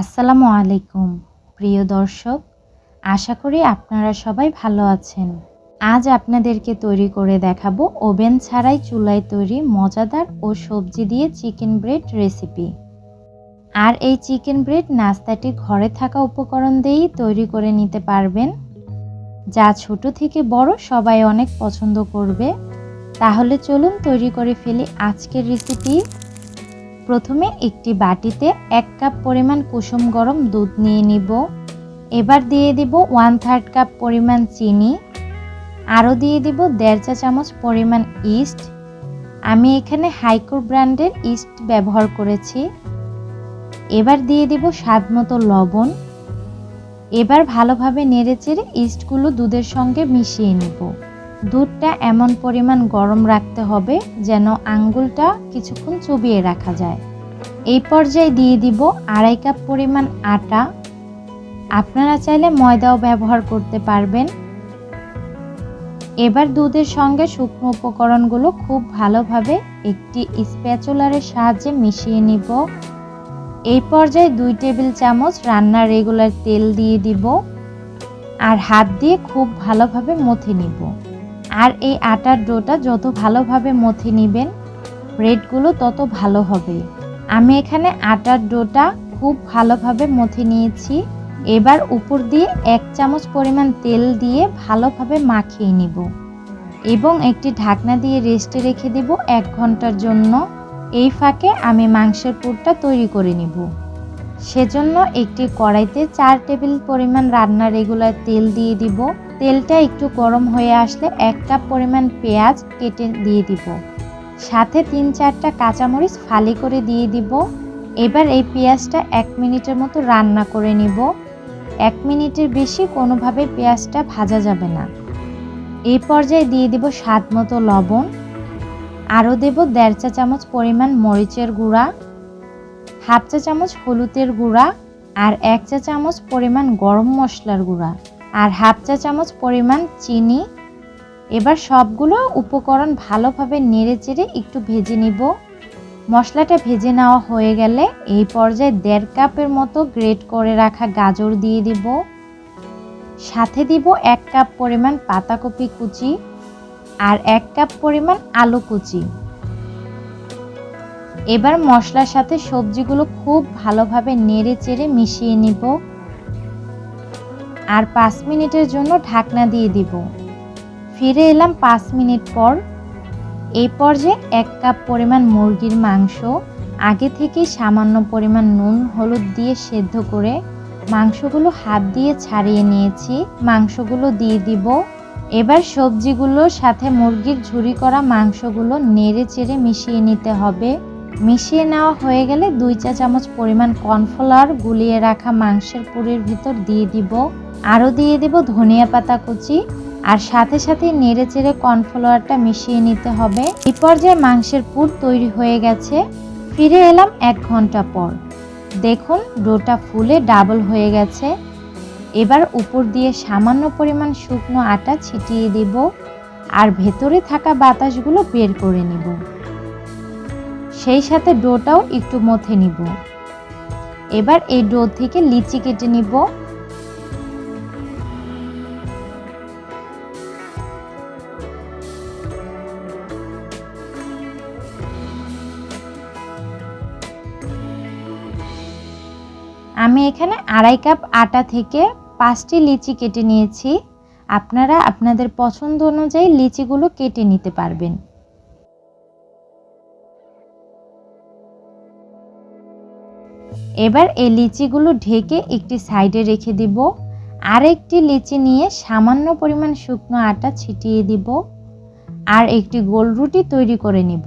আসসালামু আলাইকুম, প্রিয় দর্শক। আশা করি আপনারা সবাই ভালো আছেন। আজ আপনাদেরকে তৈরি করে দেখাবো ওভেন ছাড়াই চুলায় তৈরি মজাদার ও সবজি দিয়ে চিকেন ব্রেড রেসিপি। আর এই চিকেন ব্রেড নাস্তাটি ঘরে থাকা উপকরণ দিয়েই তৈরি করে নিতে পারবেন। যা ছোট থেকে বড় সবাই অনেক পছন্দ করবে। তাহলে চলুন তৈরি করে ফেলি আজকের রেসিপি। প্রথমে একটি বাটিতে এক কাপ পরিমাণ কুসুম গরম দুধ নিয়ে নিব। এবার দিয়ে দিব ওয়ান থার্ড কাপ পরিমাণ চিনি। আরও দিয়ে দিব দেড় চা চামচ পরিমাণ ইস্ট। আমি এখানে হাইকোর ব্র্যান্ডের ইস্ট ব্যবহার করেছি। এবার দিয়ে দিব স্বাদ মতো লবণ। এবার ভালোভাবে নেড়েচেড়ে ইস্টগুলো দুধের সঙ্গে মিশিয়ে নেব। দুধটা এমন পরিমাণ গরম রাখতে হবে যেন আঙ্গুলটা কিছুক্ষণ চুবিয়ে রাখা যায়। এই পর্যায়ে দিয়ে দিব আড়াই কাপ পরিমাণ আটা। আপনারা চাইলে ময়দাও ব্যবহার করতে পারবেন। এবার দুধের সঙ্গে শুকনো উপকরণগুলো খুব ভালোভাবে একটি স্প্যাচুলারের সাহায্যে মিশিয়ে নিব। এই পর্যায়ে দুই টেবিল চামচ রান্নার রেগুলার তেল দিয়ে দিব। আর হাত দিয়ে খুব ভালোভাবে মথে নিব। আর এই আটার ডোটা যত ভালোভাবে মথে নেবেন ব্রেডগুলো তত ভালো হবে। আমি এখানে আটার ডোটা খুব ভালোভাবে মথে নিয়েছি। এবার উপর দিয়ে এক চামচ পরিমাণ তেল দিয়ে ভালোভাবে মাখিয়ে নিব এবং একটি ঢাকনা দিয়ে রেস্টে রেখে দেব এক ঘণ্টার জন্য। এই ফাঁকে আমি মাংসের পুরটা তৈরি করে নেব। সেজন্য একটি কড়াইতে চার টেবিল পরিমাণ রান্নার রেগুলার তেল দিয়ে দিব। তেলটা একটু গরম হয়ে আসলে এক কাপ পরিমাণ পেঁয়াজ কেটে দিয়ে দিব। সাথে তিন চারটা কাঁচামরিচ ফালি করে দিয়ে দিব। এবার এই পেঁয়াজটা এক মিনিটের মতো রান্না করে নিব। এক মিনিটের বেশি কোনোভাবে পেঁয়াজটা ভাজা যাবে না। এই পর্যায়ে দিয়ে দিব স্বাদ মতো লবণ। আরও দেব দেড় চা চামচ পরিমাণ মরিচের গুঁড়া, হাফ চা চামচ হলুদের গুঁড়া আর এক চা চামচ পরিমাণ গরম মশলার গুঁড়া। আর হাফ চা চামচ পরিমাণ চিনি। এবার সবগুলো উপকরণ ভালোভাবে নেড়ে চেড়ে একটু ভেজে নিব। মশলাটা ভেজে নেওয়া হয়ে গেলে এই পর্যায়ে দেড় কাপের মতো গ্রেট করে রাখা গাজর দিয়ে দিব। সাথে দিব এক কাপ পরিমাণ পাতাকপি কুচি আর এক কাপ পরিমাণ আলু কুচি। এবার মশলার সাথে সবজিগুলো খুব ভালোভাবে নেড়ে চেড়ে মিশিয়ে নিব। আর পাঁচ মিনিটের জন্য ঢাকনা দিয়ে দিব। ফিরে এলাম পাঁচ মিনিট পর। এই পর্যায়ে এক কাপ পরিমাণ মুরগির মাংস, আগে থেকে সামান্য পরিমাণ নুন, হলুদ দিয়ে সেদ্ধ করে মাংসগুলো হাত দিয়ে ছাড়িয়ে নিয়েছি। মাংসগুলো দিয়ে দিব। এবার সবজিগুলোর সাথে মুরগির ঝুরি করা মাংসগুলো নেড়ে চেড়ে মিশিয়ে নিতে হবে। মিশিয়ে নেওয়া হয়ে গেলে দুই চা চামচ পরিমাণ কর্নফ্লাওয়ার গুলিয়ে রাখা মাংসের পুরের ভিতর দিয়ে দিব। আরও দিয়ে দিব ধনিয়া পাতা কুচি। আর সাথে সাথে নেড়ে চেড়ে কর্নফ্লাওয়ারটা মিশিয়ে নিতে হবে। এই পর্যায়ে মাংসের পুর তৈরি হয়ে গেছে। ফিরে এলাম এক ঘণ্টা পর। দেখুন, ডোটা ফুলে ডাবল হয়ে গেছে। এবার উপর দিয়ে সামান্য পরিমাণ শুকনো আটা ছিটিয়ে দিব। আর ভেতরে থাকা বাতাসগুলো বের করে নিব। সেই সাথে ডোটাও একটু মথে নিব। এবার এই ডো থেকে লিচি কেটে নিব। আমি এখানে আড়াই কাপ আটা থেকে পাঁচটি লিচি কেটে নিয়েছি। আপনারা আপনাদের পছন্দ অনুযায়ী লিচিগুলো কেটে নিতে পারবেন। এবার এই লিচিগুলো ঢেকে একটি সাইডে রেখে দিব। আর একটি লিচি নিয়ে সামান্য পরিমাণ শুকনো আটা ছিটিয়ে দিব আর একটি গোল রুটি তৈরি করে নিব।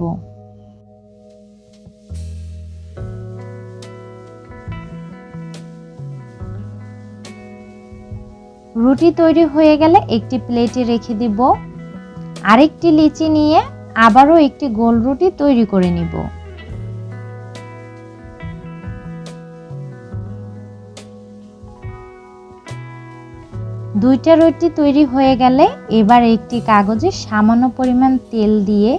রুটি তৈরি হয়ে গেলে একটি প্লেটে রেখে দিব। আরেকটি লিচি নিয়ে আবারও একটি গোল রুটি তৈরি করে নিব। দুইটা রুটি তৈরি হয়ে গেলে এবার একটি কাগজে সামান্য পরিমাণ তেল দিয়ে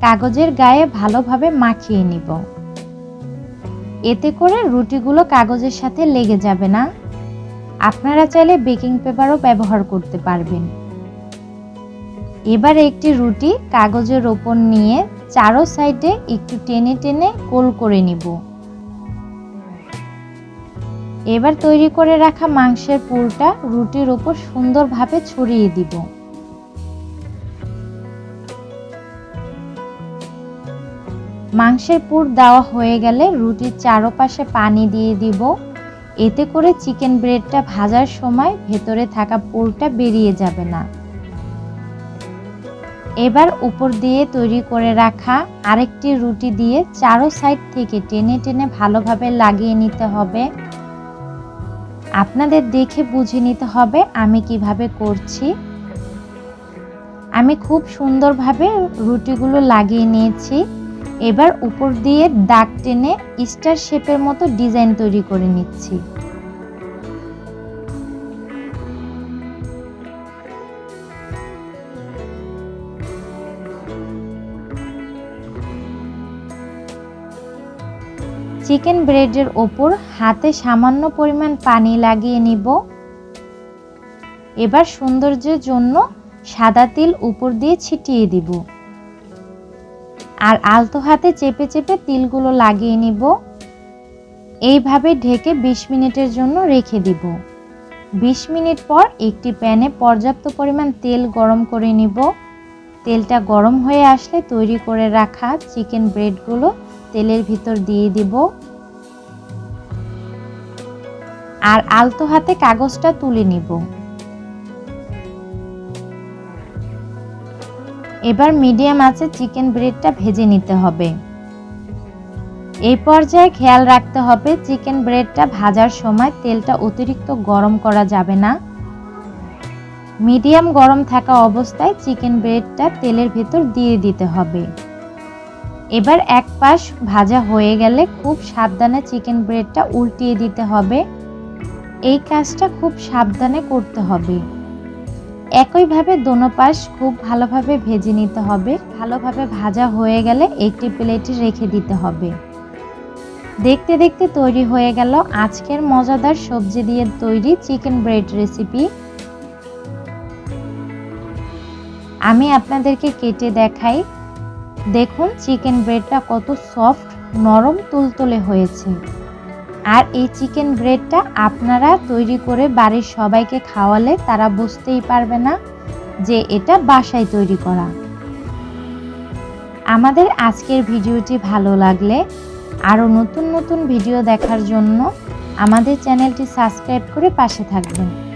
কাগজের গায়ে ভালোভাবে মাখিয়ে নিব। এতে করে রুটিগুলো কাগজের সাথে লেগে যাবে না। আপনারা চাইলে বেকিং পেপারও ব্যবহার করতে পারবেন। এবার একটি রুটি কাগজের ওপর নিয়ে চারো সাইডে একটু টেনে টেনে গোল করে নিব। এবার তৈরি করে রাখা মাংসের পুরটা রুটির ওপর সুন্দরভাবে ছড়িয়ে দিব। মাংসের পুর দেওয়া হয়ে গেলে রুটির চারপাশে পানি দিয়ে দিব। এতে করে চিকেন ব্রেডটা ভাজার সময় ভেতরে থাকা পুরটা বেরিয়ে যাবে না। এবার উপর দিয়ে তৈরি করে রাখা আরেকটি রুটি দিয়ে চারো সাইড থেকে টেনে টেনে ভালোভাবে লাগিয়ে নিতে হবে। আপনাদের দেখে বুঝে নিতে হবে আমি কীভাবে করছি। আমি খুব সুন্দরভাবে রুটিগুলো লাগিয়ে নিয়েছি। এবার উপর দিয়ে দাগ টেনে স্টার শেপের মতো ডিজাইন তৈরি করে নিচ্ছি। চিকেন ব্রেডের ওপর হাতে সামান্য পরিমাণ পানি লাগিয়ে নিব। এবার সৌন্দর্যের জন্য সাদা তিল উপর দিয়ে ছিটিয়ে দিব। আর আলতো হাতে চেপে চেপে তিলগুলো লাগিয়ে নিব। এইভাবে ঢেকে ২০ মিনিটের জন্য রেখে দিব। ২০ মিনিট পর একটি প্যানে পর্যাপ্ত পরিমাণ তেল গরম করে নিব। তেলটা গরম হয়ে আসলে তৈরি করে রাখা চিকেন ব্রেডগুলো তেলের ভিতর দিয়ে দিব। আর আলতো হাতে কাগজটা তুলে নিব। এবার মিডিয়াম আছে চিকেন ব্রেডটা ভেজে নিতে হবে। এই পর্যায়ে খেয়াল রাখতে হবে, চিকেন ব্রেডটা ভাজার সময় তেলটা অতিরিক্ত গরম করা যাবে না। মিডিয়াম গরম থাকা অবস্থায় চিকেন ব্রেডটা তেলের ভেতর দিয়ে দিতে হবে। এবার এক পাশ ভাজা হয়ে গেলে খুব সাবধানে চিকেন ব্রেডটা উল্টিয়ে দিতে হবে। এই কাজটা খুব সাবধানে করতে হবে। একইভাবে দোনো পাশ খুব ভালোভাবে ভেজে নিতে হবে। ভালোভাবে ভাজা হয়ে গেলে একটি প্লেটে রেখে দিতে হবে। দেখতে দেখতে তৈরি হয়ে গেল আজকের মজাদার সবজি দিয়ে তৈরি চিকেন ব্রেড রেসিপি আমি আপনাদেরকে কেটে দেখাই দেখুন চিকেন ব্রেডটা কত সফট নরম, তুলতুলে হয়েছে। আর এই চিকেন ব্রেডটা আপনারা তৈরি করে বাড়ির সবাইকে খাওয়ালে তারা বুঝতেই পারবে না যে এটা বাসায় তৈরি করা। আমাদের আজকের ভিডিওটি ভালো লাগলে আরও নতুন নতুন ভিডিও দেখার জন্য আমাদের চ্যানেলটি সাবস্ক্রাইব করে পাশে থাকবেন।